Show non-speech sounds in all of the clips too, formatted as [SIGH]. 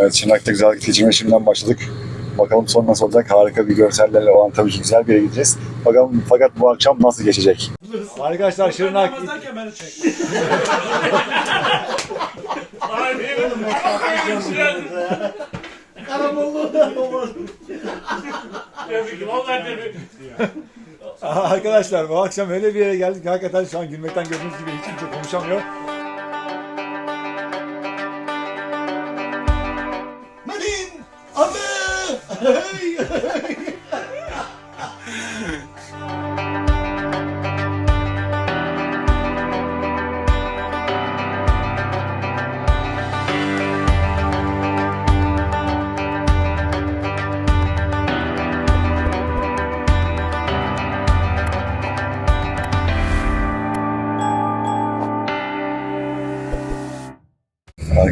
Evet Şırnak'ta güzel vakit geçirmeye şimdiden başladık. Bakalım son nasıl olacak? Harika bir görsellerle olan tabii ki güzel bir yere gideceğiz. Bakalım fakat bu akşam nasıl geçecek? Arkadaşlar Şırnak. Arkadaşlar bu akşam öyle bir yere geldik ki hakikaten şu an gülmekten gördüğünüz gibi hiç kimse konuşamıyor. Hey! [LAUGHS]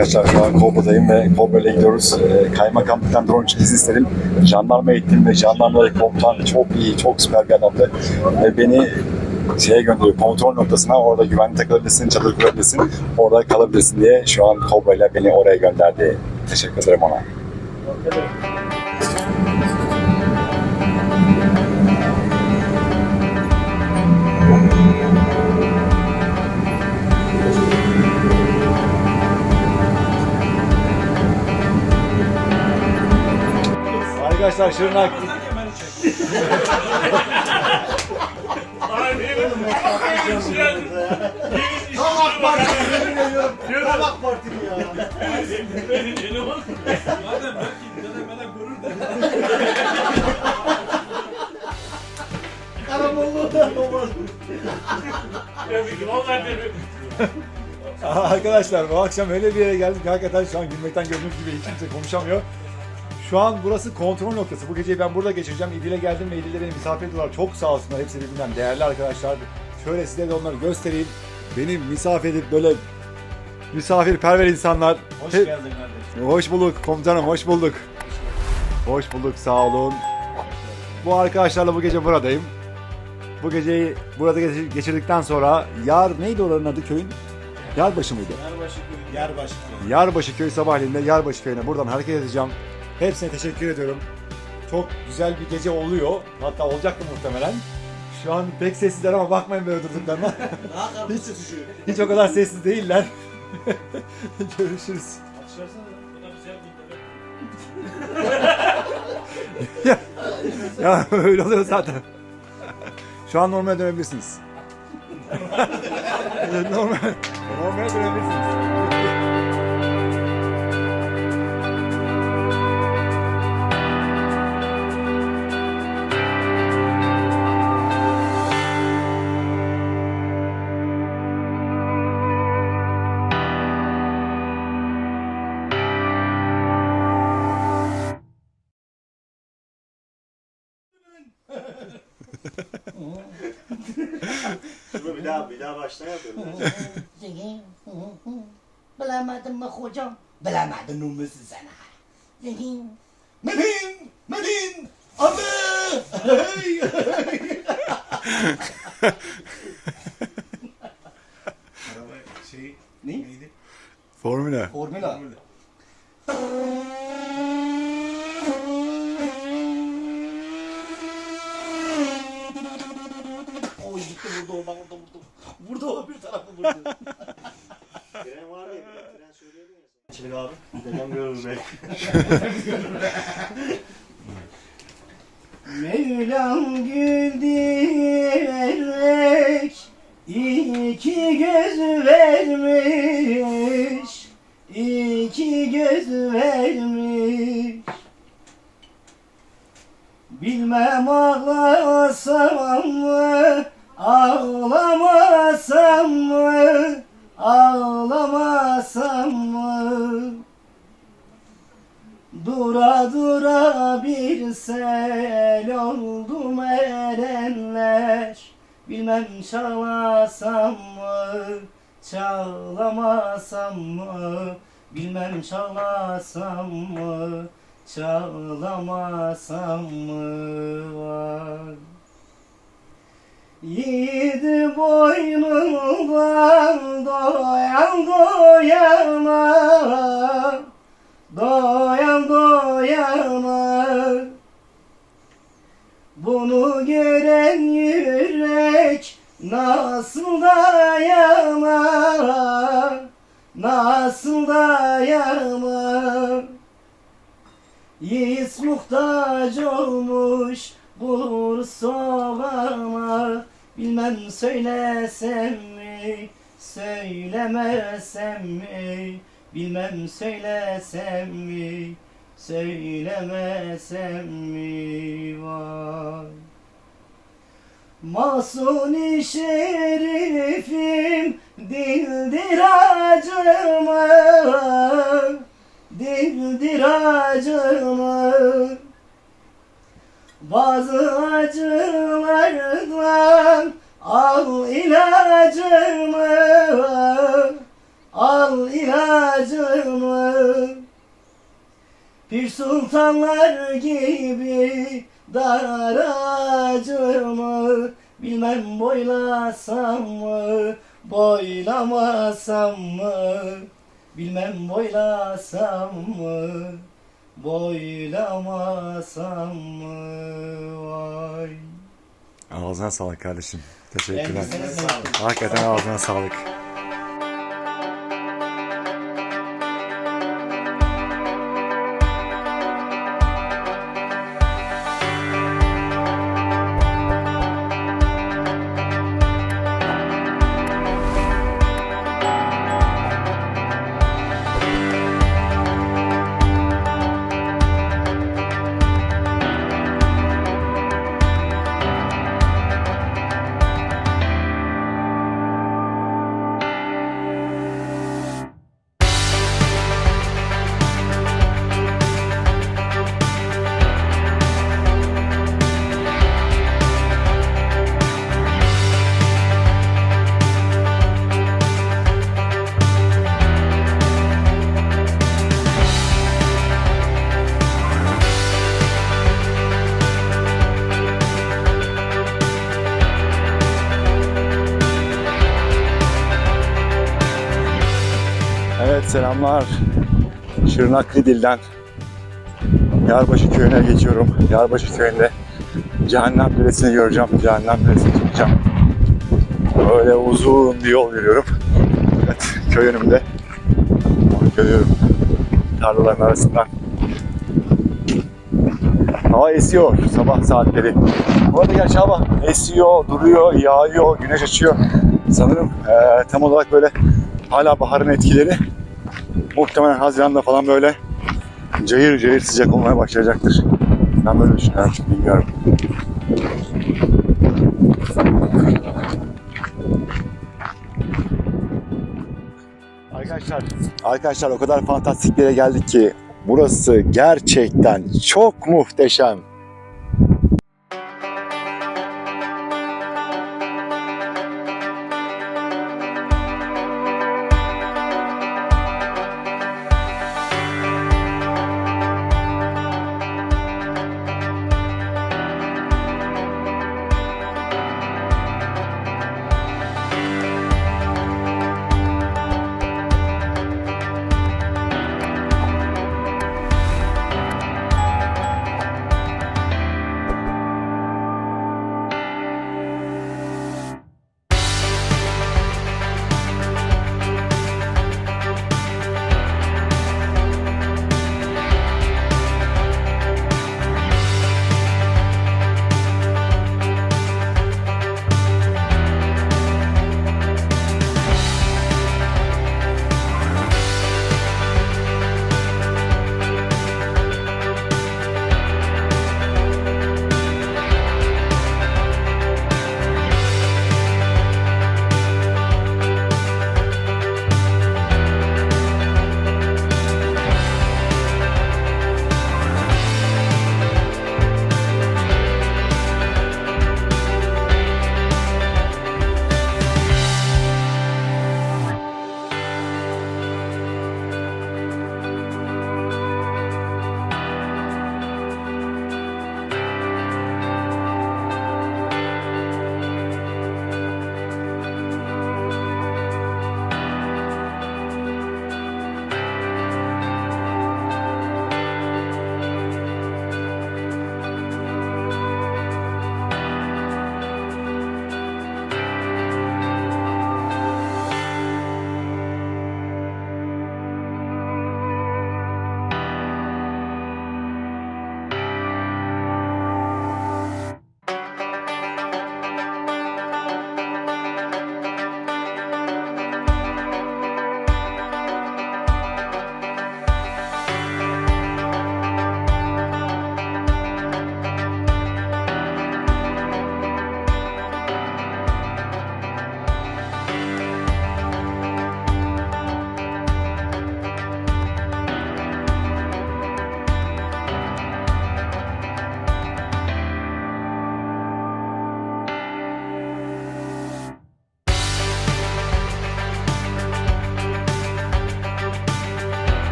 Arkadaşlar şu an Kobra'dayım ve Kobra'ya gidiyoruz. Ee, kaymakamlıktan drone için izin istedim. Jandarmaya gittim ve jandarmadaki komutan çok iyi, çok süper bir adamdı. Ve beni şeye gönderiyor, kontrol noktasına. Orada güvenli takılabilirsin, çadır kurabilirsin, orada kalabilirsin diye şu an Kobra ile beni oraya gönderdi. Teşekkür ederim ona. Arkadaşlar Şırnak Namazdayken beni çek. Tam AK Parti yemin ediyorum. Tam AK Partili ya. Madem belki dede bana görür de. Karamollağı da olmaz. Arkadaşlar bu akşam öyle bir yere geldik ki hakikaten şu an gülmekten gördüğünüz gibi hiç kimse konuşamıyor. Şu an burası kontrol noktası. Bu geceyi ben burada geçireceğim. İdil'e geldim ve İdil'de beni misafir ediyorlar. Çok sağ olsunlar. Hepsi birbirinden değerli arkadaşlar. Şöyle size de onları göstereyim. Beni misafir edip böyle misafirperver insanlar. Hoş He- geldin kardeşim. Hoş bulduk komutanım, hoş bulduk. Hoş bulduk, sağ olun. Bu arkadaşlarla bu gece buradayım. Bu geceyi burada geçir- geçirdikten sonra Yar neydi oranın adı köyün? Yarbaşı mıydı? Yarbaşı köyü. Yarbaşı köyü. Yarbaşı köyü sabahleyin de Yarbaşı köyüne buradan hareket edeceğim. Hepsine teşekkür ediyorum. Çok güzel bir gece oluyor. Hatta olacaktı muhtemelen. Şu an pek sessizler ama bakmayın böyle durduklarına. [LAUGHS] Düşüyor. Hiç o kadar sessiz değiller. [LAUGHS] Görüşürüz. Açarsana. Bu da güzel bir bebek. [LAUGHS] Ya öyle oluyor zaten. Şu an normale dönebilirsiniz. normal, normale dönebilirsiniz. Daha bir daha baştan yapıyorum. Hı. Bilemedin mi hocam? Bilemedin umusun sana. Zengin. Medin! Medin! Abi! Hey! Şey Ne? neydi? Formüle. Formula. Oy gitti vurdu o bana da vurdu. Vurdu o bir tarafı vurdu. Tren var ya, tren söylüyordun ya. Çelik abi. Dedem görür be. Mevlam gül iki göz vermiş. iki göz vermiş. Bilmem ağlasam mı, ağlamasam mı, ağlamasam mı? Dura dura bir sel oldum erenler. Bilmem çalasam mı, çağlamasam mı? Bilmem çalasam mı, çağlamasam mı? Var Yiğidi boynundan doyan doyana Doyan doyamaz Bunu gören yürek Nasıl dayanamaz Nasıl dayanamaz Yiğit muhtaç olmuş bulur soğana Bilmem söylesem mi söylemesem mi Bilmem söylesem mi söylemesem mi? Vay. Masuni şerifim dildir acıma Dildir acıma Bazı acılardan al ilacımı Al ilacımı Pir sultanlar gibi daracımı Bilmem boylasam mı boylamasam mı Bilmem boylasam mı boylamasam mı vay Ağzına sağlık kardeşim. Teşekkürler. Hakikaten ağzına sağlık. Selamlar. Şırnaklı dilden Yarbaşı köyüne geçiyorum. Yarbaşı köyünde Cehennem Deresi'ni göreceğim. Cehennem Deresi'ni çıkacağım. Böyle uzun bir yol yürüyorum. Evet köy önümde. Görüyorum. Tarlaların arasından. Hava esiyor sabah saatleri. Bu arada gerçi hava esiyor, duruyor, yağıyor, güneş açıyor. Sanırım eee, tam olarak böyle hala baharın etkileri muhtemelen Haziran'da falan böyle cayır cayır sıcak olmaya başlayacaktır. Ben böyle düşünüyorum. Bilmiyorum. Arkadaşlar, arkadaşlar o kadar fantastik yere geldik ki burası gerçekten çok muhteşem.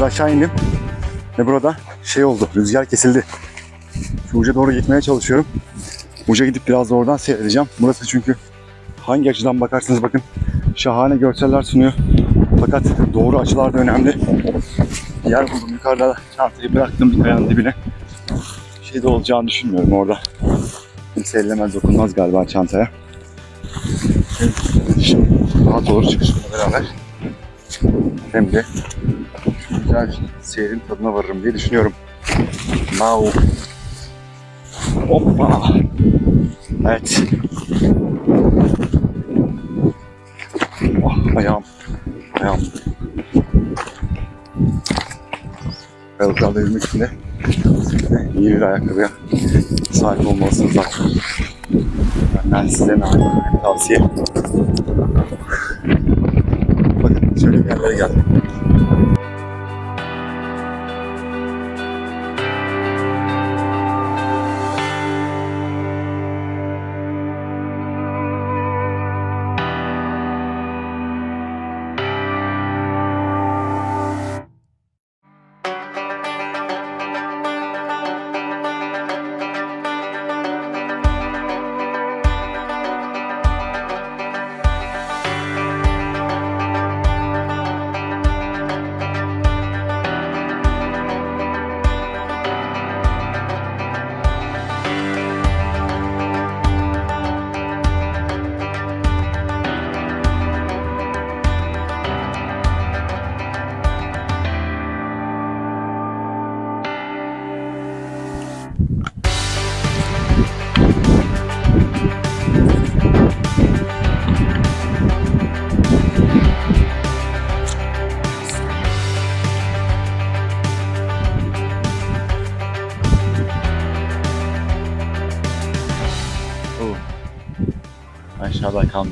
Biraz aşağı indim. Ve burada şey oldu. Rüzgar kesildi. Şu uca doğru gitmeye çalışıyorum. Uca gidip biraz da oradan seyredeceğim. Burası çünkü hangi açıdan bakarsanız bakın şahane görseller sunuyor. Fakat doğru açılar da önemli. Yer buldum yukarıda da çantayı bıraktım bir kayanın dibine. Şey de olacağını düşünmüyorum orada. Kimse ellemez dokunmaz galiba çantaya. Şimdi rahat olur çıkışımla beraber. Hem de şu güzel seyrin tadına varırım diye düşünüyorum. Wow. Hoppa. Evet. Oh, ayağım. Ayağım. Kayalıklarda yürümek için de iyi bir ayakkabıya sahip olmalısınız arkadaşlar. Benden size bir tavsiye. Bakın şöyle bir yerlere geldim.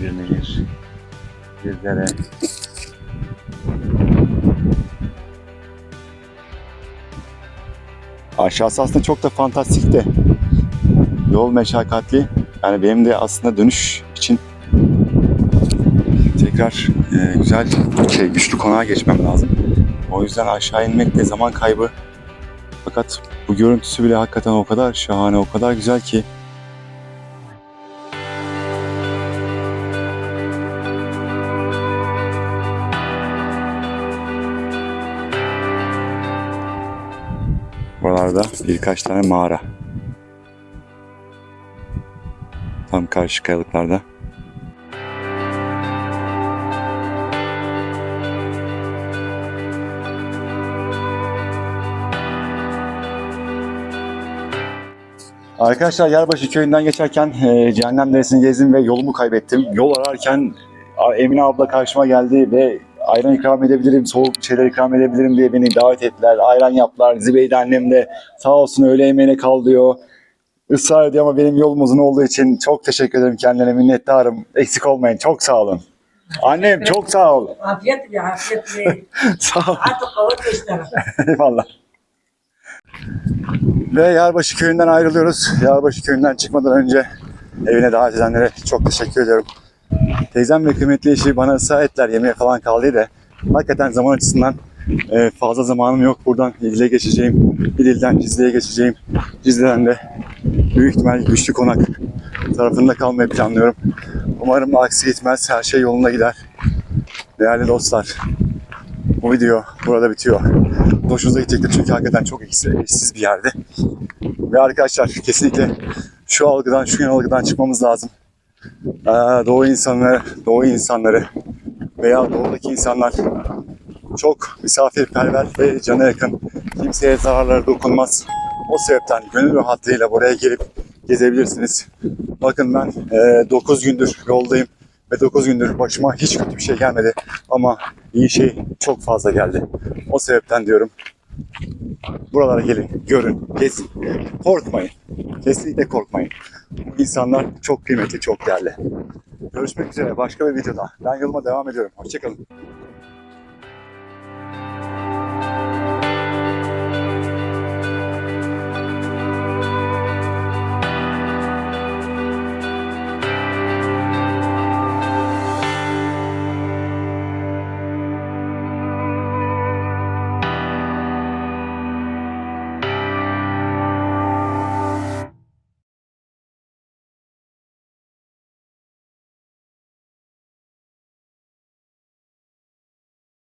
Bir nehir. Aşağısı aslında çok da fantastik de yol meşakkatli. Yani benim de aslında dönüş için tekrar e, güzel şey güçlü konağa geçmem lazım. O yüzden aşağı inmek de zaman kaybı. Fakat bu görüntüsü bile hakikaten o kadar şahane, o kadar güzel ki Buralarda birkaç tane mağara. Tam karşı kayalıklarda. Arkadaşlar Yerbaşı köyünden geçerken e, Cehennem Deresi'ni gezdim ve yolumu kaybettim. Yol ararken e, Emine abla karşıma geldi ve ayran ikram edebilirim, soğuk şeyler ikram edebilirim diye beni davet ettiler. Ayran yaptılar. Zibeyde annem de sağ olsun öğle yemeğine kal diyor. Israr ediyor ama benim yolum uzun olduğu için çok teşekkür ederim kendilerine minnettarım. Eksik olmayın. Çok sağ olun. Annem çok sağ ol. Afiyetle, afiyetle. [LAUGHS] sağ ol. Artık kavur göster. Eyvallah. Ve Yarbaşı köyünden ayrılıyoruz. Yarbaşı köyünden çıkmadan önce evine davet edenlere çok teşekkür ediyorum. Teyzem ve kıymetli eşi bana ısrar ettiler yemeğe falan kaldı da hakikaten zaman açısından e, fazla zamanım yok. Buradan İdil'e geçeceğim. İdil'den Cizre'ye geçeceğim. Cizre'den de büyük ihtimal Güçlü Konak tarafında kalmayı planlıyorum. Umarım aksi gitmez. Her şey yolunda gider. Değerli dostlar, bu video burada bitiyor. Hoşunuza gidecektir çünkü hakikaten çok eşsiz, bir yerde. Ve arkadaşlar kesinlikle şu algıdan, şu yanılgıdan çıkmamız lazım. Ee, doğu insanları, doğu insanları veya doğudaki insanlar çok misafirperver ve cana yakın. Kimseye zararları dokunmaz. O sebepten gönül rahatlığıyla buraya gelip gezebilirsiniz. Bakın ben 9 gündür yoldayım ve 9 gündür başıma hiç kötü bir şey gelmedi. Ama iyi şey çok fazla geldi. O sebepten diyorum buralara gelin, görün, gezin. Korkmayın. Kesinlikle korkmayın. İnsanlar çok kıymetli, çok değerli. Görüşmek üzere başka bir videoda. Ben yoluma devam ediyorum. Hoşçakalın.